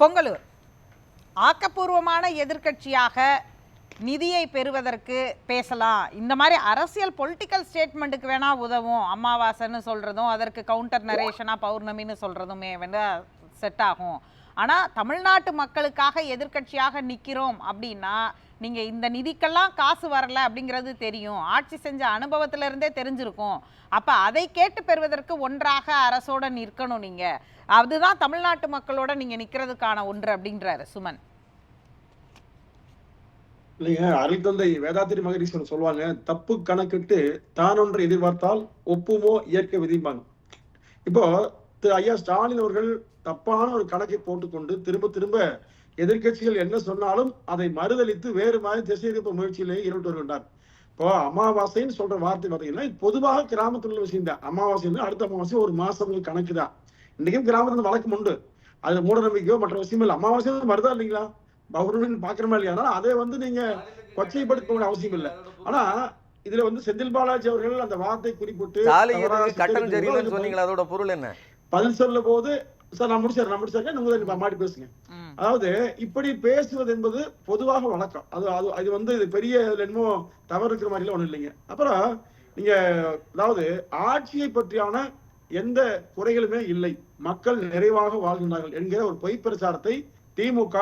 பொங்கலூர். ஆக்கப்பூர்வமான எதிர்க்கட்சியாக நிதியை பெறுவதற்கு பேசலாம். இந்த மாதிரி அரசியல் பொலிட்டிக்கல் ஸ்டேட்மெண்ட்டுக்கு வேணால் உதவும். அமாவாசைன்னு சொல்கிறதும் அதற்கு கவுண்டர் நரேஷனாக பௌர்ணமின்னு சொல்கிறதுமே வேணா செட் ஆகும். ஆனால் தமிழ்நாட்டு மக்களுக்காக எதிர்க்கட்சியாக நிற்கிறோம் அப்படின்னா நீங்கள் இந்த நிதிக்கெல்லாம் காசு வரலை அப்படிங்கிறது தெரியும். ஆட்சி செஞ்ச அனுபவத்திலிருந்தே தெரிஞ்சிருக்கும். அப்போ அதை கேட்டு பெறுவதற்கு ஒன்றாக அரசோடு நிற்கணும் நீங்கள் அதுதான் தமிழ்நாட்டு மக்களோட நீங்க நிக்கிறதுக்கான ஒன்று அப்படின்றாரு சுமன். இல்லைங்க அருள் தந்தை வேதாத்திரி மகரீஸ்வரர் சொல்லுவாங்க தப்பு கணக்கிட்டு தான் ஒன்று எதிர்பார்த்தால் ஒப்புமோ இயற்கை விதிப்பாங்க இப்போ திரு ஐயா ஸ்டாலின் அவர்கள் தப்பான ஒரு கணக்கை போட்டுக்கொண்டு திரும்ப திரும்ப எதிர்க்கட்சிகள் என்ன சொன்னாலும் அதை மறுதளித்து வேறு மாதிரி திசை திருப்ப முயற்சியிலேயே ஈடுபட்டு வருகின்றார். இப்போ அமாவாசைன்னு சொல்ற வார்த்தை பார்த்தீங்கன்னா பொதுவாக கிராமத்தில் உள்ள விஷயம் தான் அமாவாசை அடுத்த அமாவாசை ஒரு மாசம் கணக்கு தான் இன்னைக்கும் கிராமத்துல வழக்கம் உண்டு. அது மூட நம்பிக்கையோ மற்ற விஷயம் இல்லை. அமாவாசை வருதா இல்லைங்களா? பௌர்ணமின்னு பாக்குறோமா இல்லையா? ஆனா அதை வந்து நீங்க கொச்சைப்படுத்த வேண்டிய அவசியம் இல்லை. ஆனா இதுல வந்து செந்தில் பாலாஜி அவர்கள் அந்த வார்த்தை குறிப்பிட்டு சொன்னீங்களா அதோட பொருள் என்ன? பதில் சொல்ல போது சார் நான் முடிச்சாரு நான் முடிச்சாரு நீங்க மாட்டி பேசுங்க. அதாவது இப்படி பேசுவது என்பது பொதுவாக வழக்கம். அது அது அது வந்து இது பெரிய இதுல என்னமோ தவறு இருக்கிற மாதிரிலாம் ஒண்ணும் இல்லைங்க. அப்புறம் நீங்க அதாவது ஆட்சியை பற்றியான எந்த குறைகளுமே இல்லை. மக்கள் நிறைவாக வாழ்கின்றார்கள் என்கிற ஒரு பொய் பிரச்சாரத்தை திமுக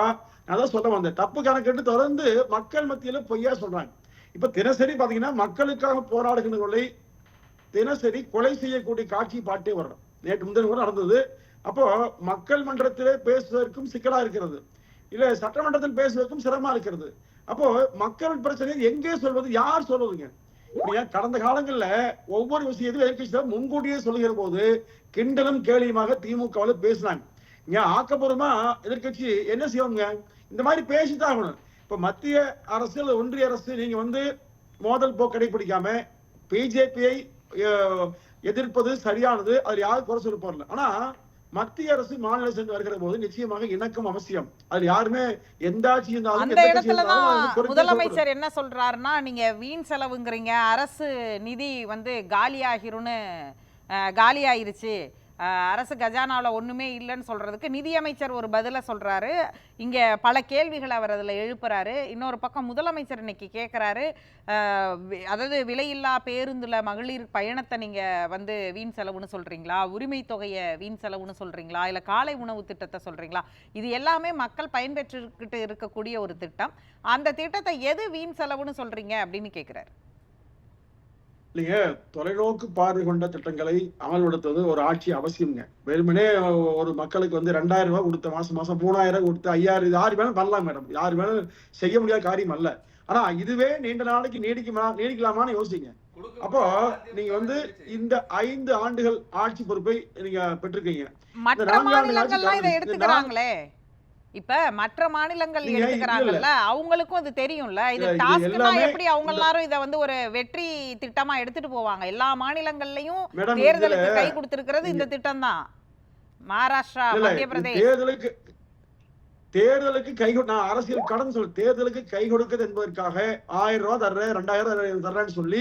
நான் தான் சொல்ல வந்தேன். தப்பு கணக்கெட்டு தொடர்ந்து மக்கள் மத்தியில பொய்யா சொல்றாங்க. இப்ப தினசரி பாத்தீங்கன்னா மக்களுக்காக போராடுகின்றவர்களை தினசரி கொலை செய்யக்கூடிய காட்சி பாட்டே வரணும் நேற்று முந்தின கூட நடந்தது. அப்போ மக்கள் மன்றத்திலே பேசுவதற்கும் சிக்கலா இருக்கிறது. இல்ல சட்டமன்றத்தில் பேசுவதற்கும் சிரமமா இருக்கிறது. அப்போ மக்கள் பிரச்சனையை எங்கே சொல்வது யார் சொல்வதுங்க? இப்படியா? கடந்த காலங்கள்ல ஒவ்வொரு விஷயத்தையும் எதிர்கட்சி முன்கூட்டியே சொல்லுகிற போது கிண்டலும் கேலியுமாக திமுகவில் பேசினாங்க. இங்க ஆக்கப்பூர்வமா எதிர்க்கட்சி என்ன செய்வாங்க? இந்த மாதிரி பேசித்தான் ஆகணும். இப்ப மத்திய அரசு ஒன்றிய அரசு நீங்க வந்து மோதல் போக்கு கடைபிடிக்காம பிஜேபியை எதிர்ப்பது சரியானது அது யாரும் குறை சொல்ல போறல ஆனா மத்திய அரசு மாநில அரசு வருகிற போது நிச்சயமாக இணக்கம் அவசியம். அது யாருமே எந்த ஆட்சி அந்த எந்த கட்சி இடத்துல இருந்தாலும் அது தான் குறைத்து முதலமைச்சர் என்ன சொல்றாருன்னா நீங்க வீண் செலவுங்கிறீங்க அரசு நிதி வந்து காலியாகிரும்னு அஹ், காலியாயிருச்சு அரசு கஜானாவில் ஒன்றுமே இல்லைன்னு சொல்கிறதுக்கு நிதியமைச்சர் ஒரு பதிலை சொல்கிறாரு இங்கே பல கேள்விகளை அவர் அதில் எழுப்புறாரு. இன்னொரு பக்கம் முதலமைச்சர் இன்னைக்கு கேட்குறாரு அதாவது விலையில்லா பேருந்தில் மகளிர் பயணத்தை நீங்கள் வந்து வீண் செலவுன்னு சொல்கிறீங்களா உரிமை தொகையை வீண் செலவுன்னு சொல்கிறீங்களா இல்லை காலை உணவு திட்டத்தை சொல்கிறீங்களா இது எல்லாமே மக்கள் பயன்பெற்றுக்கிட்டு இருக்கக்கூடிய ஒரு திட்டம். அந்த திட்டத்தை எது வீண் செலவுன்னு சொல்கிறீங்க அப்படின்னு கேட்குறாரு இல்லைங்க தொலைநோக்கு பார்வை கொண்ட திட்டங்களை அமல்படுத்துவது ஒரு ஆட்சி அவசியம்ங்க. வெறுமனே ஒரு மக்களுக்கு வந்து ரெண்டாயிரம் ரூபாய் கொடுத்த மாசம் மாசம் மூணாயிரம் கொடுத்து ஐயாயிரம் இது யாரு வேணும் பண்ணலாம் மேடம். யாரு வேணும் செய்ய முடியாத காரியம் அல்ல. ஆனா இதுவே நீண்ட நாளைக்கு நீடிக்குமா நீடிக்கலாமான்னு யோசிங்க. அப்போ நீங்க வந்து இந்த ஐந்து ஆண்டுகள் ஆட்சி பொறுப்பை நீங்க பெற்றிருக்கீங்க. இப்ப மற்ற மாநிலங்கள் எடுத்துக்கிறாங்கல்ல அவங்களுக்கும் அது தெரியும்ல. இது டாஸ்க்னா எப்படி அவங்க எல்லாரும் இதை வந்து ஒரு வெற்றி திட்டமா எடுத்துட்டு போவாங்க? எல்லா மாநிலங்கள்லயும் தேர்தலுக்கு கை கொடுத்திருக்கிறது இந்த திட்டம் தான் மகாராஷ்டிரா மத்திய பிரதேஷ் தேர்தலுக்கு தேர்தலுக்கு கை நான் அரசியல் கடன் சொல் தேர்தலுக்கு கை கொடுக்குது என்பதற்காக ஆயிரம் ரூபாய் தர்றேன் ரெண்டாயிரம் தர்றேன் தர்றேன்னு சொல்லி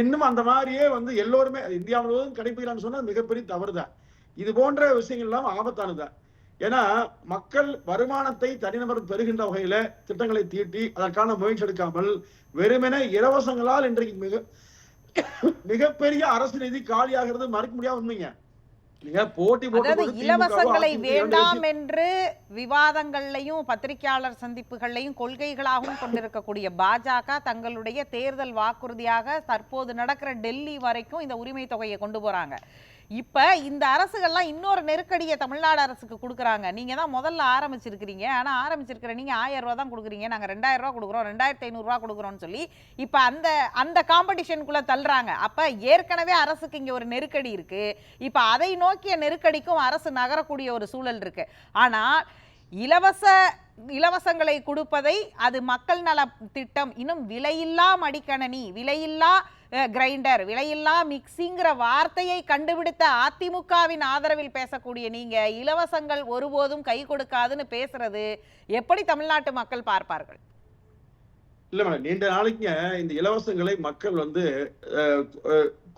இன்னும் அந்த மாதிரியே வந்து எல்லோருமே இந்தியா முழுவதும் கடைபிடிக்கலாம்னு சொன்னா மிகப்பெரிய தவறுதான். இது போன்ற விஷயங்கள் எல்லாம் ஆபத்தானதுதான். ஏன்னா மக்கள் வருமானத்தை தனிநபர் பெறுகின்ற வகையில திட்டங்களை தீட்டி அதற்கான முயற்சி எடுக்காமல் வெறுமென இலவசங்களால் இன்றைக்கு மிக மிகப்பெரிய அரசு நிதி காலியாகிறது மறுக்க முடியாத உண்மைங்க. இலவசங்களை வேண்டாம் என்று விவாதங்கள்லையும் பத்திரிகையாளர் சந்திப்புகள்லையும் கொள்கைகளாகவும் கொண்டிருக்கக்கூடிய பாஜக தங்களுடைய தேர்தல் வாக்குறுதியாக தற்போது நடக்கிற டெல்லி வரைக்கும் இந்த உரிமை தொகையை கொண்டு போறாங்க. இப்போ இந்த அரசுகள்லாம் இன்னொரு நெருக்கடியை தமிழ்நாடு அரசுக்கு கொடுக்குறாங்க. நீங்கள் தான் முதல்ல ஆரம்பிச்சிருக்கிறீங்க. ஆனால் ஆரம்பிச்சிருக்கிற நீங்கள் ஆயிரம் ரூபா தான் கொடுக்குறீங்க. நாங்கள் ரெண்டாயிரம் ரூபா கொடுக்குறோம். ரெண்டாயிரத்தி ஐநூறுரூவா கொடுக்குறோம்னு சொல்லி இப்போ அந்த அந்த காம்படிஷனுக்குள்ளே தள்ளுறாங்க. அப்போ ஏற்கனவே அரசுக்கு இங்கே ஒரு நெருக்கடி இருக்குது இப்போ அதை நோக்கிய நெருக்கடிக்கும் அரசு நகரக்கூடிய ஒரு சூழல் இருக்குது ஆனால் இலவச இலவசங்களை கொடுப்பதை அது மக்கள் நல திட்டம் இன்னும் விலையில்லா மடிக்கணனி விலையில்லா கிரைண்டர் விலையில்லா மிக்சிங்கிற வார்த்தையை கண்டுபிடித்த அதிமுகவின் ஆதரவில் பேசக்கூடிய நீங்க இலவசங்கள் ஒருபோதும் கை கொடுக்காதுன்னு பேசுறது எப்படி தமிழ்நாட்டு மக்கள் பார்ப்பார்கள்? இல்ல மேடம் நீண்ட நாளைக்கு இந்த இலவசங்களை மக்கள் வந்து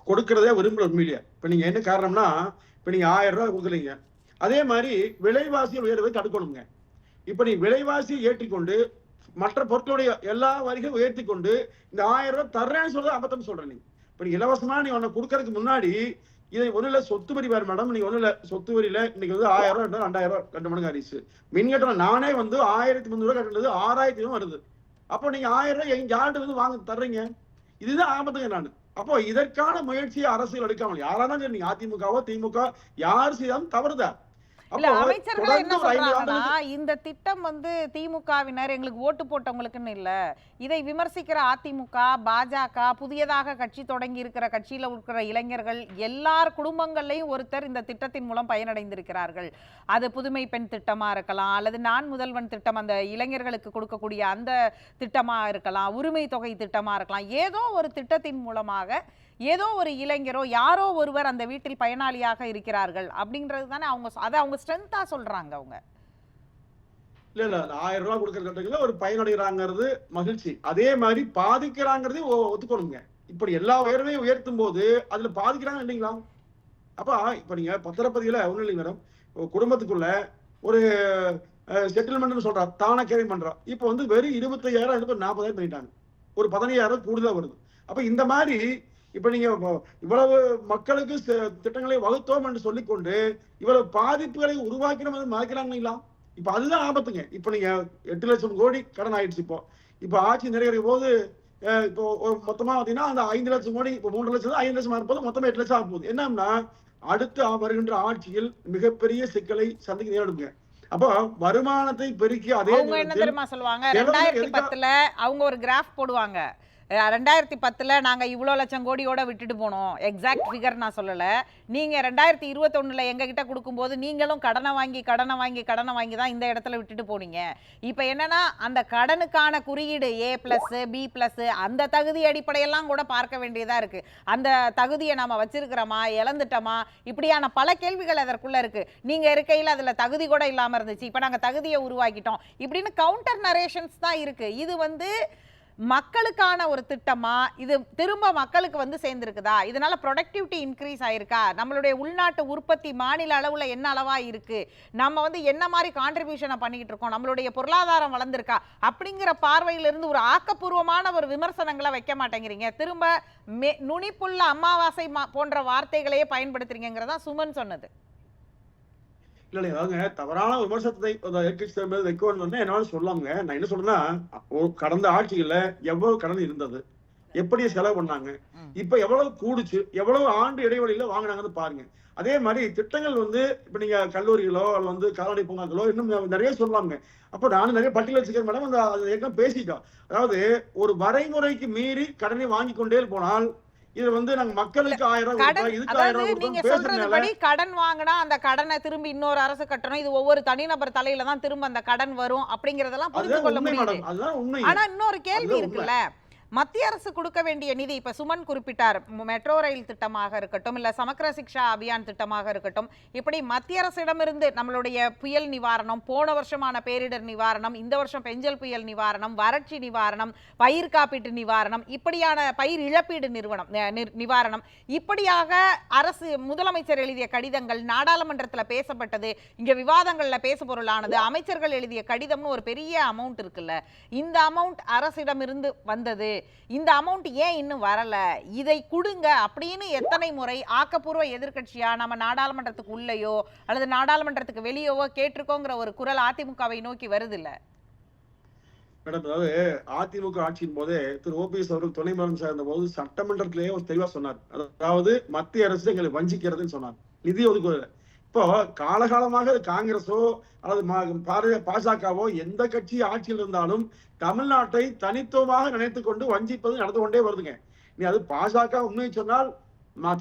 கொடுக்கறதே விரும்பல உண்மையிலேயே. இப்ப நீங்க என்ன காரணம்னா இப்ப நீங்க ஆயிரம் ரூபாய் கொடுக்குறீங்க அதே மாதிரி விலைவாசி உயர்வை தடுக்கணுங்க. இப்ப நீ விலைவாசியை ஏற்றிக்கொண்டு மற்ற பொருட்களுடைய எல்லா வரிகளும் உயர்த்தி கொண்டு இந்த ஆயிரம் ரூபாய் தர்றேன்னு சொல்றது அபத்தம் சொல்றேன் நீ. இப்ப நீ இலவசமா நீ உன்னை கொடுக்கறதுக்கு முன்னாடி இதை ஒண்ணு இல்ல சொத்து வரி வேறு மேடம். நீங்க ஒண்ணு இல்ல சொத்து வரியில இன்னைக்கு வந்து ஆயிரம் ரூபாய் ரெண்டாயிரம் ரூபாய் ரெண்டு மடங்கு ஆயிடுச்சு மின் கட்டணம் நானே வந்து ஆயிரத்தி முந்நூறு ரூபாய் கட்டினது ஆறாயிரத்தி வருது. அப்போ நீங்க ஆயிரம் ரூபாய் எங்க யார்ட்டு வந்து வாங்க தர்றீங்க? இதுதான் ஆபத்துங்க நான். அப்போ இதற்கான முயற்சியை அரசியல் எடுக்காமல் யாராலும் சரி நீங்க அதிமுகவோ திமுக யார் செய்தாலும் தவறுதான் இல்ல அமைச்சர்கள் என்ன சொல்றாங்கன்னா இந்த திட்டம் வந்து திமுகவினர் எங்களுக்கு ஓட்டு போட்டவங்களுக்குன்னு இல்ல. இதை விமர்சிக்கிற அதிமுக பாஜக புதியதாக கட்சி தொடங்கி இருக்கிற கட்சியில இருக்கிற இளைஞர்கள் எல்லார் குடும்பங்கள்லயும் ஒருத்தர் இந்த திட்டத்தின் மூலம் பயனடைந்திருக்கிறார்கள். அது புதுமை பெண் திட்டமா இருக்கலாம் அல்லது நான் முதல்வன் திட்டம் அந்த இளைஞர்களுக்கு கொடுக்கக்கூடிய அந்த திட்டமா இருக்கலாம் உரிமை தொகை திட்டமா இருக்கலாம். ஏதோ ஒரு திட்டத்தின் மூலமாக ஏதோ ஒரு இளைஞரோ யாரோ ஒருவர் அந்த வீட்டில் பயனாளியாக இருக்கிறார்கள் அப்படின்றது தானே அவங்க அதை அவங்க ஸ்ட்ரென்த்தா சொல்றாங்க அவங்க. இல்ல இல்ல ஆயிரம் ரூபாய் கொடுக்கற கட்டத்துல ஒரு பயனடைகிறாங்கிறது மகிழ்ச்சி. அதே மாதிரி பாதிக்கிறாங்கிறதையும் ஒ- ஒத்துக்கணுங்க. இப்படி எல்லா உயர்வையும் உயர்த்தும் போது அதுல பாதிக்கிறாங்க இல்லைங்களா? அப்ப இப்ப நீங்க பத்திரப்பதியில ஒண்ணு இல்லைங்க மேடம் குடும்பத்துக்குள்ள ஒரு செட்டில்மெண்ட்னு சொல்றா தானா கேரி பண்றா. இப்போ வந்து வெறும் இருபத்தையாயிரம் எடுத்து நாற்பதாயிரம் பண்ணிட்டாங்க. ஒரு பதினையாயிரம் கூடுதலா வருது. அப்ப இந்த மாதிரி இப்ப நீங்க இவ்வளவு மக்களுக்கு திட்டங்களை வகுத்தோம் என்று சொல்லிக்கொண்டு இவ்வளவு பாதிப்புகளை உருவாக்கணும் என்று மறைக்கிறாங்களா இப்ப அதுதான் ஆபத்துங்க. இப்ப நீங்க எட்டு லட்சம் கோடி கடன் ஆயிடுச்சு இப்போ. இப்ப ஆட்சி நிறைவேறிய போது இப்போ மொத்தமா பாத்தீங்கன்னா அந்த ஐந்து லட்சம் கோடி இப்போ மூன்று லட்சம் ஐந்து லட்சம் இருப்பது மொத்தமா எட்டு லட்சம் ஆக போகுது. என்னன்னா அடுத்து வருகின்ற ஆட்சியில் மிகப்பெரிய சிக்கலை சந்திக்க நேரிடுங்க. அப்போ வருமானத்தை பெருக்கி அதே என்ன தெரியுமா சொல்லுவாங்க? ரெண்டாயிரத்தி பத்துல அவங்க ஒரு கிராஃப் போடுவாங்க. ரெண்டாயிரத்தி பத்தில் நாங்கள் இவ்வளோ லட்சம் கோடியோட விட்டுட்டு போனோம். எக்ஸாக்ட் ஃபிகர் நான் சொல்லலை. நீங்கள் ரெண்டாயிரத்தி இருபத்தொன்னில் எங்ககிட்ட கொடுக்கும்போது நீங்களும் கடனை வாங்கி கடனை வாங்கி கடனை வாங்கி தான் இந்த இடத்துல விட்டுட்டு போனீங்க. இப்போ என்னன்னா அந்த கடனுக்கான குறியீடு ஏ ப்ளஸ்ஸு பி ப்ளஸ்ஸு அந்த தகுதி அடிப்படையெல்லாம் கூட பார்க்க வேண்டியதாக இருக்குது அந்த தகுதியை நாம் வச்சிருக்கிறோமா? இழந்துட்டோமா? இப்படியான பல கேள்விகள் அதற்குள்ளே இருக்குது நீங்கள் இருக்கையில் அதில் தகுதி கூட இல்லாமல் இருந்துச்சு. இப்போ நாங்கள் தகுதியை உருவாக்கிட்டோம். இப்படின்னு கவுண்டர் நரேஷன்ஸ் தான் இருக்குது இது வந்து மக்களுக்கான ஒரு திட்டமா? இது திரும்ப மக்களுக்கு வந்து சேர்ந்திருக்குதா? இதனால ப்ரொடக்டிவிட்டி இன்க்ரீஸ் ஆயிருக்கா? நம்மளுடைய உள்நாட்டு உற்பத்தி மாநில அளவுல என்ன அளவா இருக்கு? நம்ம வந்து என்ன மாதிரி கான்ட்ரிபியூஷனை பண்ணிக்கிட்டு இருக்கோம்? நம்மளுடைய பொருளாதாரம் வளர்ந்துருக்கா? அப்படிங்கிற பார்வையிலிருந்து ஒரு ஆக்கப்பூர்வமான ஒரு விமர்சனங்களை வைக்க மாட்டேங்கிறீங்க. திரும்ப மே நுனிப்புள்ள அமாவாசை மா- போன்ற வார்த்தைகளையே பயன்படுத்துறீங்கிறதா சுமன் சொன்னது. இல்ல அதாங்க தவறான விமர்சனத்தை எதிர்கட்சி தலைவர் வைக்கணும் வந்து என்னால சொல்லாங்க நான் என்ன சொல்றேன்னா கடந்த ஆட்சிகள்ல எவ்வளவு கடன் இருந்தது எப்படி செலவு பண்ணாங்க. இப்ப எவ்வளவு கூடுச்சு எவ்வளவு ஆண்டு இடைவெளியில வாங்கினாங்கன்னு பாருங்க. அதே மாதிரி திட்டங்கள் வந்து இப்ப நீங்க கல்லூரிகளோ அல்லது வந்து கால்நடை பூங்காக்களோ இன்னும் நிறைய சொல்லுவாங்க அப்ப நானும் நிறைய பட்டியல் வச்சுக்கிறேன் மேடம் அந்த ஏற்கனவே பேசிட்டோம். அதாவது ஒரு வரைமுறைக்கு மீறி கடனை வாங்கி கொண்டே போனால் இது வந்து நாங்க மக்களுக்கு ஆயிரம் ரூபாய் நீங்க சொல்றதுபடி கடன் வாங்கினா அந்த கடனை திரும்பி இன்னொரு அரசு கட்டணும். இது ஒவ்வொரு தனிநபர் தலையில தான் திரும்ப அந்த கடன் வரும் அப்படிங்கறதெல்லாம் புரிந்து கொள்ள உண்மை ஆனா இன்னொரு கேள்வி இருக்குல்ல மத்திய அரசு கொடுக்க வேண்டிய நிதி இப்ப சுமன் குறிப்பிட்டார். மெட்ரோ ரயில் திட்டமாக இருக்கட்டும் இல்ல சமக்கர சிக்ஷா அபியான் திட்டமாக இருக்கட்டும் இப்படி மத்திய அரசிடமிருந்து நம்மளுடைய புயல் நிவாரணம் போன வருஷமான பேரிடர் நிவாரணம் இந்த வருஷம் பெஞ்சல் புயல் நிவாரணம் வறட்சி நிவாரணம் பயிர் காப்பீட்டு நிவாரணம் இப்படியான பயிர் இழப்பீடு நிறுவனம் நிவாரணம் இப்படியாக அரசு முதலமைச்சர் எழுதிய கடிதங்கள் நாடாளுமன்றத்தில் பேசப்பட்டது இங்க விவாதங்களில் பேச பொருளானது அமைச்சர்கள் எழுதிய கடிதம்னு ஒரு பெரிய அமௌண்ட் இருக்குல்ல இந்த அமௌண்ட் அரசிடமிருந்து வந்தது இந்த அமௌண்ட் ஏன் இன்னும் வரல? இதை கொடுங்க அப்படின்னு எத்தனை முறை ஆக்கப்பூர்வ எதிர்கட்சியா நம்ம நாடாளுமன்றத்துக்கு உள்ளேயோ அல்லது நாடாளுமன்றத்துக்கு வெளியேவோ கேட்டிருக்கோங்கிற ஒரு குரல் அதிமுகவை நோக்கி வருது இல்ல மேடம் அதாவது அதிமுக ஆட்சியின் போதே திரு ஓபிஎஸ் அவர்கள் துணை முதலமைச்சர் இருந்த போது சட்டமன்றத்திலேயே ஒரு தெளிவா சொன்னார். அதாவது மத்திய அரசு எங்களை வஞ்சிக்கிறதுன்னு சொன்னார். நிதி ஒதுக்குவதில் இப்போ காலகாலமாக அது காங்கிரஸோ அல்லது பாஜகவோ எந்த கட்சி ஆட்சியில் இருந்தாலும் தமிழ்நாட்டை தனித்துவமாக நினைத்து கொண்டு வஞ்சிப்பது நடந்து கொண்டே வருதுங்க. நீ அது பாஜக உண்மையை சொன்னால்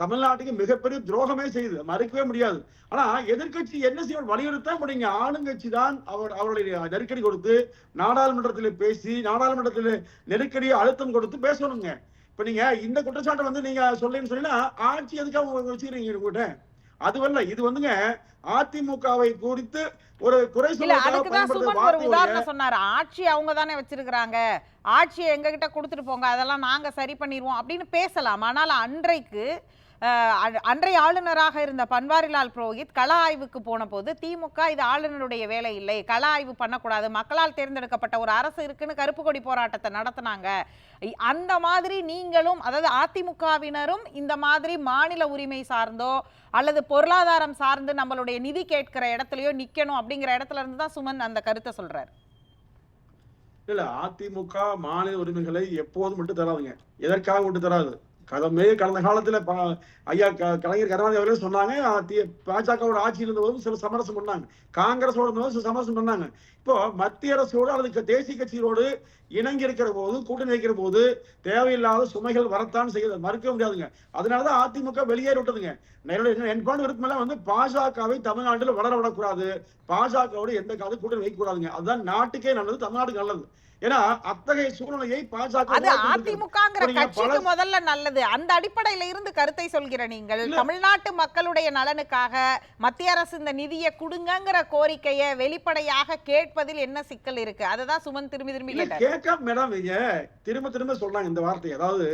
தமிழ்நாட்டுக்கு மிகப்பெரிய துரோகமே செய்யுது. மறுக்கவே முடியாது. ஆனா எதிர்க்கட்சி என்ன செய்ய வலியுறுத்த முடியுங்க. ஆளுங்கட்சி தான் அவர் அவருடைய நெருக்கடி கொடுத்து நாடாளுமன்றத்தில் பேசி நாடாளுமன்றத்தில் நெருக்கடி அழுத்தம் கொடுத்து பேசணுங்க. இப்ப நீங்க இந்த குற்றச்சாட்டை வந்து நீங்க சொல்லுன்னு சொன்னீங்கன்னா ஆட்சி எதுக்காக வச்சுக்கிறீங்க உங்ககிட்ட அதுவல்ல இது வந்துங்க அதிமுகவை குறித்து ஒரு குறை உதாரணம் சொன்னாரு. ஆட்சி அவங்க தானே வச்சிருக்கிறாங்க. ஆட்சியை எங்க கிட்ட கொடுத்துட்டு போங்க. அதெல்லாம் நாங்க சரி பண்ணிடுவோம் அப்படின்னு பேசலாம். ஆனால் அன்றைக்கு அன்றைய ஆளுநராக இருந்த பன்வாரிலால் புரோஹித் கள ஆய்வுக்கு போன போது திமுக இது ஆளுநருடைய வேலை இல்லை. கள ஆய்வு பண்ணக்கூடாது. மக்களால் தேர்ந்தெடுக்கப்பட்ட ஒரு அரசு இருக்குன்னு கருப்பு கொடி போராட்டத்தை நடத்தினாங்க. அந்த மாதிரி நீங்களும் அதாவது அதிமுகவினரும் இந்த மாதிரி மாநில உரிமை சார்ந்தோ அல்லது பொருளாதாரம் சார்ந்து நம்மளுடைய நிதி கேட்கிற இடத்துலயோ நிக்கணும் அப்படிங்கிற இடத்துல இருந்து தான் சுமன் அந்த கருத்தை சொல்றாரு. இல்ல அதிமுக மாநில உரிமைகளை எப்போதும் விட்டு தராதுங்க. எதற்காக விட்டு தராது. கதமே கடந்த காலத்துல ஐயா க- கலைஞர் கருணாநிதி அவர்கள் சொன்னாங்க பாஜகவோட ஆட்சியில் இருந்தபோதும் சில சமரசம் பண்ணாங்க. காங்கிரஸோட இருந்தபோது சில சமரசம் பண்ணாங்க. இப்போ மத்திய அரசோடு அல்லது க- தேசிய கட்சியோடு இணங்கி இருக்கிற போது கூட்டணி வைக்கிற போது தேவையில்லாத சுமைகள் வரத்தான் செய்ய மறுக்க முடியாதுங்க. அதனாலதான் அதிமுக வெளியேறி விட்டதுங்க. என்னுடைய என்பான விருப்பமெல்லாம் வந்து பாஜகவை தமிழ்நாட்டில் வளர விடக்கூடாது. பாஜகவோடு எந்த காலத்து கூட்டணி வைக்கக்கூடாதுங்க. அதுதான் நாட்டுக்கே நல்லது தமிழ்நாட்டுக்கு நல்லது. ஏன்னா அத்தகைய சூழ்நிலையை பாஜக அது. அதிமுகங்கிற கட்சிக்கு முதல்ல நல்லது. அந்த அடிப்படையில இருந்து கருத்தை சொல்கிற நீங்கள். தமிழ்நாட்டு மக்களுடைய நலனுக்காக மத்திய அரசு இந்த நிதியை கொடுங்கங்கிற கோரிக்கையை வெளிப்படையாக கேட்பதில் என்ன சிக்கல் இருக்கு? அதுதான் சுமன் திரும்பி திரும்பி கேட்காம மேடம் திரும்ப திரும்ப சொல்றாங்க இந்த வார்த்தையை. அதாவது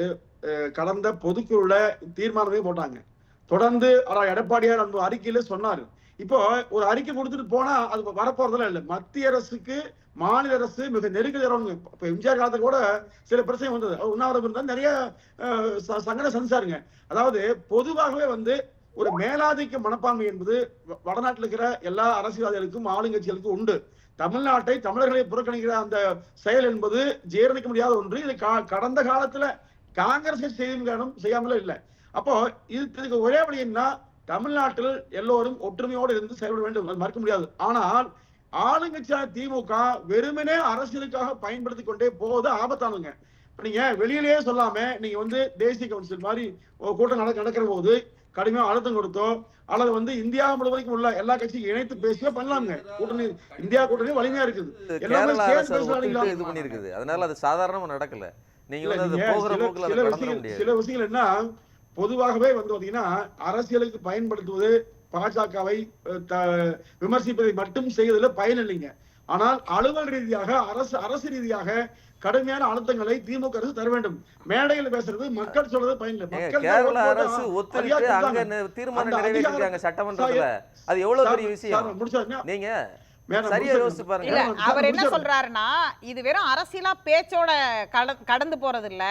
கடந்த பொதுக்குழுல தீர்மானமே போட்டாங்க. தொடர்ந்து எடப்பாடியார் அந்த அறிக்கையில சொன்னாரு. இப்போ ஒரு அறிக்கை கொடுத்துட்டு போனா அது வரப்போறதெல்லாம் இல்லை. மத்திய அரசுக்கு மாநில அரசு மிக நெருக்கடி தரவங்க இப்போ எம்ஜிஆர் காலத்துல கூட சில பிரச்சனை வந்தது. உண்ணாவிரதம் இருந்தால் நிறைய ச- சங்கடம் சந்திச்சாருங்க. அதாவது பொதுவாகவே வந்து ஒரு மேலாதிக்க மனப்பான்மை என்பது வ- இருக்கிற எல்லா அரசியல்வாதிகளுக்கும் ஆளுங்கட்சிகளுக்கும் உண்டு. தமிழ்நாட்டை தமிழர்களை புறக்கணிக்கிற அந்த செயல் என்பது ஜீரணிக்க முடியாத ஒன்று. இது கா- கடந்த காலத்துல காங்கிரஸ் செய்யும் காரணம் செய்யாமல இல்லை. அப்போ இது இதுக்கு ஒரே வழி என்ன? தமிழ்நாட்டில் எல்லோரும் ஒற்றுமையோடு இருந்து செயல்பட வேண்டும் மறுக்க முடியாது. ஆனால் ஆளுங்கட்சியான திமுக வெறுமனே அரசியலுக்காக பயன்படுத்தி கொண்டே போவது ஆபத்தானுங்க நீங்க வெளியிலேயே சொல்லாம நீங்க வந்து தேசிய கவுன்சில் மாதிரி கூட்டம் நடக்க நடக்கிற போது கடுமையா அழுத்தம் கொடுத்தோ அல்லது வந்து இந்தியா முழுவதும் உள்ள எல்லா கட்சியும் இணைத்து பேசியோ பண்ணலாங்க கூட்டணி இந்தியா கூட்டணி வலிமையா இருக்குது. எல்லாமே இது பண்ணிருக்குது அதனால அது சாதாரணமா நடக்கல. நீங்க சில விஷயங்கள் என்ன பொதுவாகவே வந்து பாத்தீங்கன்னா அரசியலுக்கு பயன்படுத்துவது பாஜகவை விமர்சிப்பதை மட்டும் செய்வதில் பயன் இல்லைங்க ஆனால் அலுவல் ரீதியாக அரசு அரசு ரீதியாக கடுமையான அழுத்தங்களை திமுக அரசு தர வேண்டும் மேடையில் பேசுறது மக்கள் சொல்றது பயனில்லை மக்கள் கேரள அரசு ஒத்துக்கிட்டு அங்க தீர்மானம் நிறைவேற்றிருக்காங்க சட்டமன்றத்துல அது எவ்வளவு பெரிய விஷயம் சார், முடிச்சாருங்க. நீங்க மேடம், சரியா முடிச்சாருங்க. யோசிச்சு பாருங்க. இல்ல மேடம், அவர் என்ன. சொல்றாருன்னா இது வெறும் அரசியலா பேச்சோட கட- கடந்து போறது இல்ல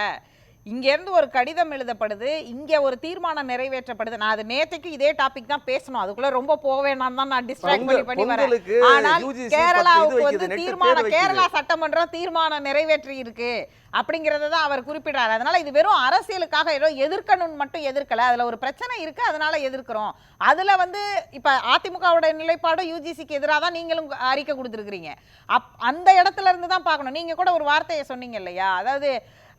இங்க இருந்து ஒரு கடிதம் எழுதப்படுது இங்க ஒரு தீர்மானம் நிறைவேற்றப்படுது. நான் அது நேத்துக்கு இதே டாபிக் தான் பேசணும். அதுக்குள்ள ரொம்ப போவேணாம் தான் நான் டிஸ்ட்ராக்ட் பண்ணி பண்ணி வரேன். ஆனால் கேரளாவுக்கு வந்து தீர்மானம். கேரளா சட்டமன்றம் தீர்மானம் நிறைவேற்றி இருக்கு அப்படிங்கறத தான் அவர் குறிப்பிடுறாரு. அதனால இது வெறும் அரசியலுக்காக ஏதோ எதிர்க்கணும்னு மட்டும் எதிர்க்கல. அதுல ஒரு பிரச்சனை இருக்கு அதனால எதிர்க்கிறோம். அதுல வந்து இப்ப அதிமுகவோட நிலைப்பாடு யூஜிசிக்கு எதிராக தான் நீங்களும் அறிக்கை கொடுத்துருக்கீங்க அப் அந்த இடத்துல இருந்து தான் பார்க்கணும். நீங்க கூட ஒரு வார்த்தையை சொன்னீங்க இல்லையா? அதாவது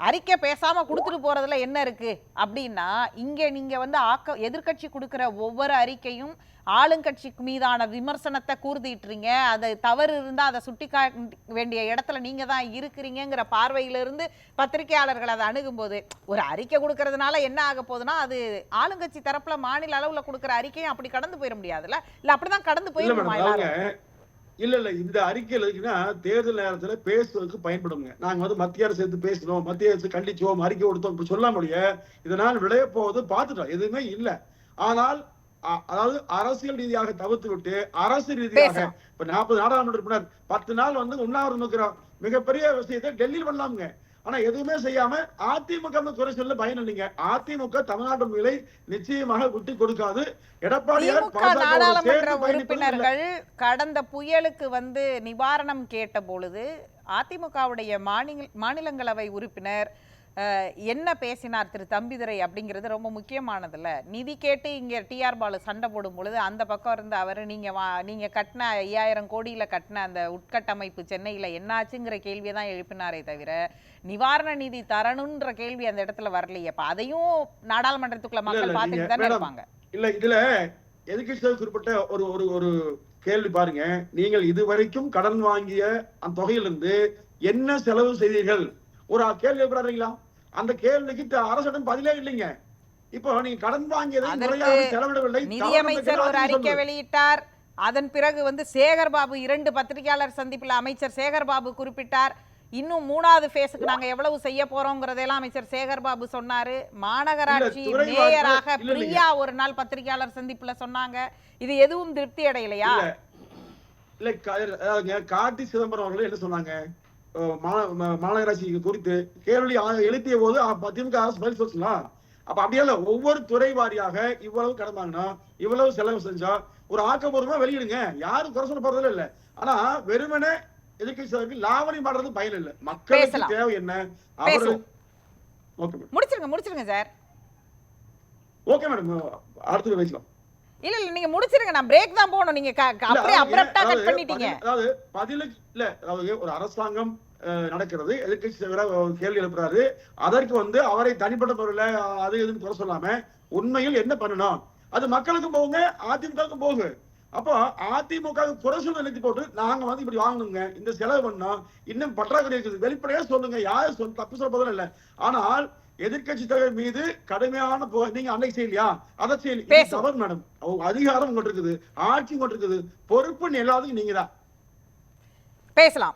அறிக்கை பேசாம கொடுத்துட்டு போறதுல என்ன இருக்கு? அப்படின்னா இங்க நீங்க வந்து ஆக்க எதிர்க்கட்சி கொடுக்கிற ஒவ்வொரு அறிக்கையும் ஆளுங்கட்சிக்கு மீதான விமர்சனத்தை கூர்திட்டுறீங்க. அது தவறு இருந்தா அதை சுட்டி வேண்டிய இடத்துல நீங்க தான் இருக்கிறீங்கங்கிற பார்வையில இருந்து பத்திரிகையாளர்கள் அதை அணுகும்போது ஒரு அறிக்கை கொடுக்கறதுனால என்ன ஆக போகுதுன்னா அது ஆளுங்கட்சி தரப்புல மாநில அளவுல கொடுக்கிற அறிக்கையும் அப்படி கடந்து போயிட முடியாதுல்ல? இல்ல அப்படிதான் கடந்து இல்ல போயிருமா மேடம் எல்லாரும்? இல்ல இல்ல இந்த அறிக்கையில் இருக்குன்னா தேர்தல் நேரத்துல பேசுவதற்கு பயன்படுங்க. நாங்க வந்து மத்திய அரசு எடுத்து பேசணும் மத்திய அரசு கண்டிச்சோம் அறிக்கை கொடுத்தோம் இப்படி சொல்ல முடிய இதனால் விளைய போவது பார்த்துட்டோம் எதுவுமே இல்ல. ஆனால் அதாவது அரசியல் ரீதியாக தவிர்த்து விட்டு அரசு ரீதியாக. இப்ப நாற்பது நாடாளுமன்ற உறுப்பினர் பத்து நாள் வந்து உண்ணாவிரதம் இருக்கிற மிகப்பெரிய விஷயத்தை டெல்லியில் பண்ணலாமுங்க. ஆனா எதுவுமே செய்யாம அதிமுக குறை சொல்ல பயன் இல்லைங்க அதிமுக தமிழ்நாட்டு மேலை நிச்சயமாக விட்டு கொடுக்காது எடப்பாடியார் நாடாளுமன்ற. உறுப்பினர்கள் கடந்த புயலுக்கு வந்து நிவாரணம் கேட்ட பொழுது அதிமுகவுடைய மாநில மாநிலங்களவை உறுப்பினர் என்ன பேசினார் திரு தம்பிதுரை அப்படிங்கிறது ரொம்ப முக்கியமானதுல்ல. நிதி கேட்டு இங்க டிஆர் பாலு சண்டை போடும் பொழுது அந்த பக்கம் இருந்து அவர் நீங்க வா நீங்க கட்டின ஐயாயிரம் கோடியில கட்டின அந்த உட்கட்டமைப்பு சென்னையில என்னாச்சுங்கிற கேள்வியை தான் எழுப்பினாரே தவிர நிவாரண நிதி தரணுன்ற கேள்வி அந்த இடத்துல வரலையே. அப்ப அதையும் நாடாளுமன்றத்துக்குள்ள மக்கள் பார்த்துட்டு தானே இருப்பாங்க. இல்ல இதுல எதுக்கு குறிப்பிட்ட ஒரு ஒரு ஒரு கேள்வி பாருங்க. நீங்கள் இதுவரைக்கும் கடன் வாங்கிய அந்த தொகையிலிருந்து என்ன செலவு செய்தீர்கள்? ஒரு கேள்வி எழுப்புறாருங்களா? அந்த கேள்விக்கு அரசிடம் பதிலே இல்லைங்க. இப்போ நீங்க கடன் வாங்கியதை முறையாக செலவிடவில்லை. நிதியமைச்சர் ஒரு அறிக்கை வெளியிட்டார். அதன் பிறகு வந்து சேகர் பாபு இரண்டு பத்திரிகையாளர் சந்திப்பில் அமைச்சர் சேகர் பாபு குறிப்பிட்டார். இன்னும் மூணாவது ஃபேஸுக்கு நாங்க எவ்வளவு செய்ய போறோங்கிறதெல்லாம் அமைச்சர் சேகர் பாபு சொன்னாரு. மாநகராட்சி மேயராக. பிரியா ஒரு நாள் பத்திரிகையாளர் சந்திப்புல சொன்னாங்க. இது எதுவும் திருப்தி அடையலையா? இல்ல கார்த்தி சிதம்பரம் அவர்கள் என்ன சொன்னாங்க? மாநகராட்சி குறித்து கேள்வி எழுப்பிய போது திமுக அரசு பதில் சொல்லலாம் அப்ப அப்படியே இல்ல ஒவ்வொரு துறை வாரியாக இவ்வளவு கடந்தாங்கன்னா இவ்வளவு செலவு செஞ்சா ஒரு ஆக்கப்பூர்வமா வெளியிடுங்க. யாரும் குறை சொல்ல போறதுல இல்ல. ஆனா வெறுமனே எதிர்கட்சி லாவணி பண்றது பயன் இல்ல. மக்களுக்கு. தேவை என்ன? மேடம். முடிச்சிருங்க முடிச்சிருங்க சார். Okay madam. அடுத்தது பேசலாம். இல்ல இல்ல நீங்க முடிச்சிருங்க. நான் பிரேக் தான் போகணும். நீங்க அப்படியே அப்ரப்டா கட் பண்ணிட்டீங்க. அதாவது பதிலுக்கு இல்ல அதாவது ஒரு அரசாங்கம் நடக்கிறது. எதிர்கட்சி தலைவரா ஒரு கேள்வி எழுப்புறாரு. அதற்கு வந்து அவரை தனிப்பட்ட முறையில அது எதுன்னு குறை சொல்லாம உண்மையில் என்ன பண்ணணும்? அது மக்களுக்கும் போகுங்க அதிமுகவுக்கும் போகுங்க. அப்போ அதிமுக குறை சொல்ல நிறுத்தி போட்டு நாங்க வந்து இப்படி வாங்கணுங்க. இந்த செலவு பண்ணோம். இன்னும் பற்றாக்குறை இருக்குது. வெளிப்படையா சொல்லுங்க. யாரும் சொல் தப்பு சொல்ல போதும் இல்ல ஆனால் எதிர்க்கட்சி தலைவர் மீது கடுமையான நீங்க அன்னைக்கு செய்யலையா அதை செய்யல. தவறு மேடம். அதிகாரம் உங்கள்ட்ட இருக்குது. ஆட்சி உங்கள்ட்ட இருக்குது. பொறுப்பு எல்லாத்துக்கும் நீங்க தான் பேசலாம்.